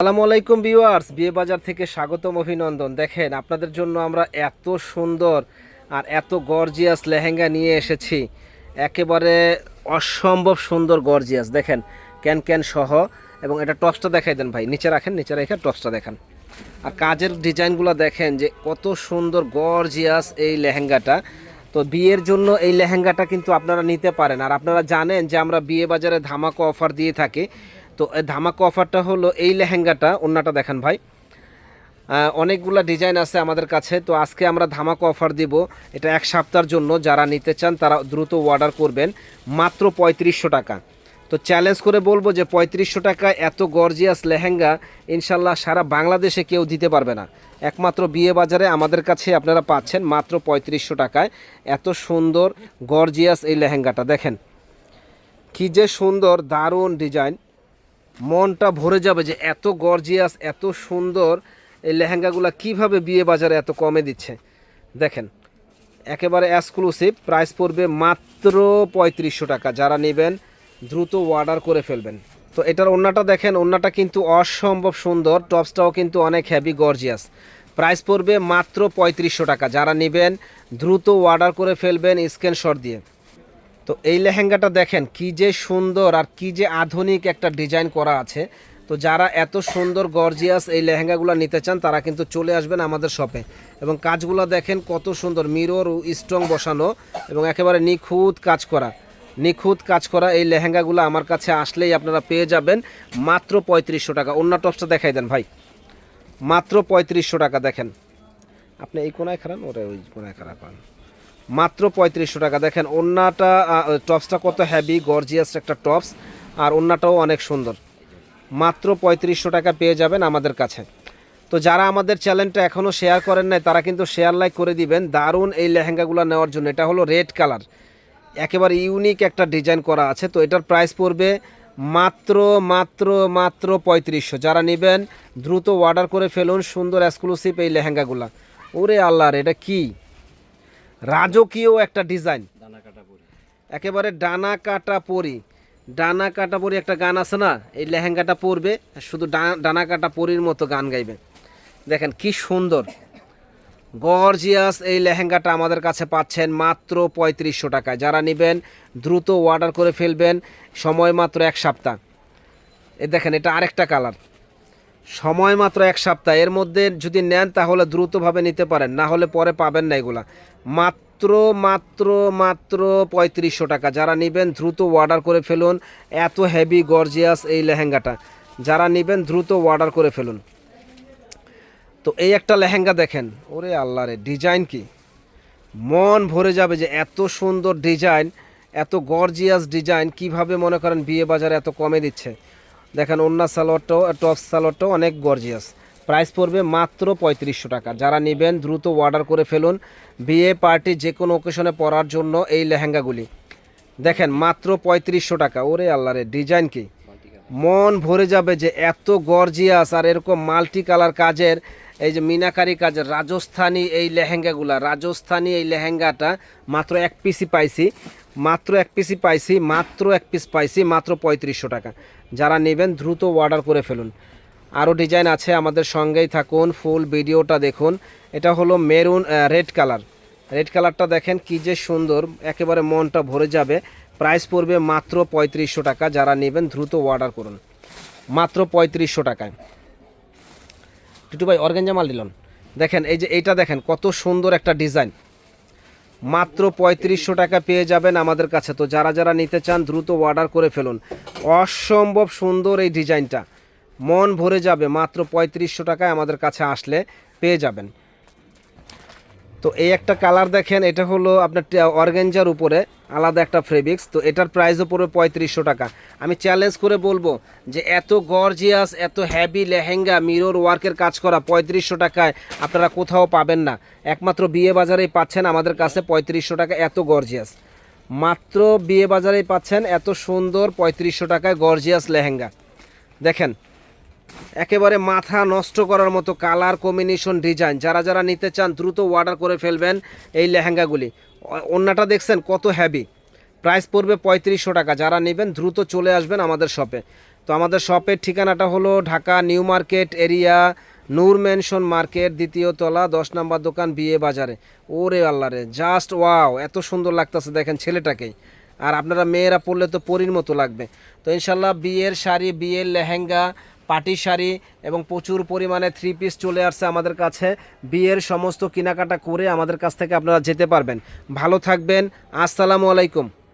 আসসালামু আলাইকুম ভিউয়ার্স, বিয়ে বাজার থেকে স্বাগতম অভিনন্দন। দেখেন, আপনাদের জন্য আমরা এত সুন্দর আর এত গর্জিয়াস লেহেঙ্গা নিয়ে এসেছি। একেবারে অসম্ভব সুন্দর গর্জিয়াস দেখেন, ক্যান ক্যান সহ। এবং এটা টপসটা দেখাই দেন ভাই। নিচে রাখেন, নিচে রেখে টপসটা দেখান। আর কাজের ডিজাইনগুলো দেখেন যে কত সুন্দর গর্জিয়াস এই লেহেঙ্গাটা। তো বিয়ের জন্য এই লেহেঙ্গাটা কিন্তু আপনারা নিতে পারেন। আর আপনারা জানেন যে আমরা বিয়ে বাজারে ধামাকা অফার দিয়ে থাকি। তো ধামাকা অফারটা হলো এই লেহেঙ্গাটা অন্যটা দেখেন ভাই। অনেকগুলা ডিজাইন আছে আমাদের কাছে, তো আজকে আমরা ধামাকা অফার দিব। এটা এক সপ্তাহের জন্য, যারা নিতে চান তারা দ্রুত অর্ডার করবেন, মাত্র পঁয়ত্রিশশো টাকা। তো চ্যালেঞ্জ করে বলব যে পঁয়ত্রিশশো টাকা এত গর্জিয়াস লেহেঙ্গা, ইনশাল্লাহ সারা বাংলাদেশে কেউ দিতে পারবে না। একমাত্র বিয়ে বাজারে আমাদের কাছে আপনারা পাচ্ছেন মাত্র পঁয়ত্রিশশো টাকায়। এত সুন্দর গর্জিয়াস এই লেহেঙ্গাটা, দেখেন। কি যে সুন্দর, দারুণ ডিজাইন। মনটা ভরে যাবে যে এত গর্জিয়াস, এত সুন্দর এই লেহেঙ্গাগুলো কীভাবে বিয়ে বাজারে এত কমে দিচ্ছে। দেখেন, একেবারে এক্সক্লুসিভ প্রাইস পড়বে মাত্র পঁয়ত্রিশশো টাকা। যারা নেবেন, দ্রুত অর্ডার করে ফেলবেন। তো এটার ওন্নাটা দেখেন ওন্নাটা কিন্তু অসম্ভব সুন্দর, টপসটাও কিন্তু অনেক হেভি গর্জিয়াস প্রাইস পড়বে মাত্র পঁয়ত্রিশশো টাকা। যারা নেবেন, দ্রুত অর্ডার করে ফেলবেন স্ক্রিনশট দিয়ে। তো এই লেহেঙ্গাটা দেখেন, কি যে সুন্দর আর কি যে আধুনিক একটা ডিজাইন করা আছে। তো যারা এত সুন্দর, গর্জিয়াস এই লেহেঙ্গাগুলো নিতে চান, তারা কিন্তু চলে আসবেন আমাদের শপে। এবং কাজগুলো দেখেন কত সুন্দর মিরর স্ট্রং বসানো এবং একেবারে নিখুঁত কাজ করা। নিখুঁত কাজ করা এই লেহেঙ্গাগুলো আমার কাছে আসলেই আপনারা পেয়ে যাবেন মাত্র পঁয়ত্রিশশো টাকা। অন্য টপসটা দেখাই দেন ভাই। মাত্র পঁয়ত্রিশশো টাকা দেখেন। আপনি এই কোনায় খারান ওরা ওই কোনায় খারাপ মাত্র পঁয়ত্রিশশো টাকা। দেখেন, ওন্নাটা টপসটা কত হ্যাভি গর্জিয়াস একটা টপস, আর ওন্নাটাও অনেক সুন্দর। মাত্র পঁয়ত্রিশশো টাকা পেয়ে যাবেন আমাদের কাছে। তো যারা আমাদের চ্যানেলটা এখনও শেয়ার করেন নাই, তারা কিন্তু শেয়ার লাইক করে দিবেন। দারুণ এই লেহেঙ্গাগুলো নেওয়ার জন্য। এটা হলো রেড কালার একেবারে ইউনিক একটা ডিজাইন করা আছে। তো এটার প্রাইস পড়বে মাত্র মাত্র মাত্র পঁয়ত্রিশশো। যারা নেবেন, দ্রুত অর্ডার করে ফেলুন সুন্দর এক্সক্লুসিভ এই লেহেঙ্গাগুলো। ওরে আল্লাহর এটা কি? রাজকীয় একটা ডিজাইন একেবারে ডানা কাটা পরি। ডানা কাটা পরি একটা গান আছে না? এই লেহেঙ্গাটা পরবে শুধু ডা- ডানা কাটা পরির মতো গান গাইবে। দেখেন কি সুন্দর। গর্জিয়াস এই লেহেঙ্গাটা আমাদের কাছে পাচ্ছেন মাত্র পঁয়ত্রিশশো টাকায়। যারা নেবেন দ্রুত অর্ডার করে ফেলবেন। সময় মাত্র এক সপ্তাহ। এ দেখেন এটা আরেকটা কালার সময় মাত্র এক সপ্তাহ। এর মধ্যে যদি নেন তাহলে দ্রুতভাবে নিতে পারেন, না হলে পরে পাবেন না এগুলা। মাত্র মাত্র মাত্র পঁয়ত্রিশশো টাকা। যারা নেবেন দ্রুত অর্ডার করে ফেলুন, এত হেভি গর্জিয়াস এই লেহেঙ্গাটা। যারা নেবেন দ্রুত অর্ডার করে ফেলুন। তো এই একটা লেহেঙ্গা দেখেন, ওরে আল্লাহ রে, ডিজাইন কি? মন ভরে যাবে যে এত সুন্দর ডিজাইন, এত গর্জিয়াস ডিজাইন, কীভাবে মনে করেন বিয়ে বাজারে এত কমে দিচ্ছে। দেখেন অন্য সালোয়ারটাও টপ সালোয়ারটাও অনেক গর্জিয়াস প্রাইস পড়বে মাত্র পঁয়ত্রিশশো টাকা। যারা নেবেন, দ্রুত অর্ডার করে ফেলুন। বিয়ে পার্টি যে কোনো ওকেশনে পরার জন্য এই লেহেঙ্গাগুলি। দেখেন, মাত্র পঁয়ত্রিশশো টাকা। ওরে আল্লাহ রে ডিজাইন কি? মন ভরে যাবে যে এত গর্জিয়াস আর এরকম মাল্টি কালার কাজের, এই যে মিনাকারি কাজের, রাজস্থানী এই লেহেঙ্গাগুলা, রাজস্থানী এই লেহেঙ্গাটা মাত্র এক পিসি পাইছি। মাত্র এক পিসি পাইছি, মাত্র এক পিস পাইছি, মাত্র পঁয়ত্রিশশো টাকা। যারা নেবেন, দ্রুত অর্ডার করে ফেলুন। আরও ডিজাইন আছে, আমাদের সঙ্গেই থাকুন ফুল ভিডিওটা দেখুন। এটা হলো মেরুন রেড কালার রেড কালারটা দেখেন, কি যে সুন্দর, একেবারে মনটা ভরে যাবে। প্রাইস পড়বে মাত্র পঁয়ত্রিশশো টাকা, যারা নেবেন, দ্রুত অর্ডার করুন। মাত্র পঁয়ত্রিশশো টাকায়। টুটু ভাই অর্গেঞ্জা মাল দিলন দেখেন, এই যে এইটা দেখেন, কত সুন্দর একটা ডিজাইন মাত্র পঁয়ত্রিশশো টাকা পেয়ে যাবেন আমাদের কাছে। তো যারা যারা নিতে চান, দ্রুত অর্ডার করে ফেলুন। অসম্ভব সুন্দর এই ডিজাইনটা। মন ভরে যাবে, মাত্র পঁয়ত্রিশশো টাকায় আমাদের কাছে আসলে পেয়ে যাবেন। তো এই একটা কালার দেখেন, এটা হলো আপনার অর্গেঞ্জার উপরে আলাদা একটা ফেব্রিক্স। তো এটার প্রাইসও পড়বে পঁয়ত্রিশশো টাকা। আমি চ্যালেঞ্জ করে বলব যে এত গর্জিয়াস এত হ্যাভি লেহেঙ্গা মিরর ওয়ার্কের কাজ করা পঁয়ত্রিশশো টাকায় আপনারা কোথাও পাবেন না। একমাত্র বিয়ে বাজারেই পাচ্ছেন আমাদের কাছে পঁয়ত্রিশশো টাকা, এত গর্জিয়াস মাত্র বিয়ে বাজারেই পাচ্ছেন এত সুন্দর পঁয়ত্রিশশো টাকায় গর্জিয়াস লেহেঙ্গা। দেখেন একেবারে মাথা নষ্ট করার মতো কালার কম্বিনেশন ডিজাইন যারা যারা নিতে চান, দ্রুত অর্ডার করে ফেলবেন এই লেহেঙ্গাগুলি। অন্যটা দেখছেন কত হ্যাভি প্রাইস পড়বে পঁয়ত্রিশশো টাকা। যারা নেবেন, দ্রুত চলে আসবেন আমাদের শপে তো আমাদের শপের ঠিকানাটা হলো Dhaka new market area, Noor mansion market, দ্বিতীয় তলা, দশ নম্বর দোকান, বিয়ে বাজারে। ওরে আল্লাহ রে জাস্ট ওয়াও এত সুন্দর লাগতেছে দেখেন ছেলেটাকেই। আর আপনারা মেয়েরা পরলে তো পরীর মতো লাগবে। তো ইনশাল্লাহ বিয়ের শাড়ি, বিয়ের লেহেঙ্গা পাটি শাড়ি এবং প্রচুর পরিমাণে থ্রি পিস চলে আসছে আমাদের কাছে। বিয়ের সমস্ত কেনাকাটা করে আমাদের কাছ থেকে আপনারা যেতে পারবেন। ভালো থাকবেন। আসসালামু আলাইকুম।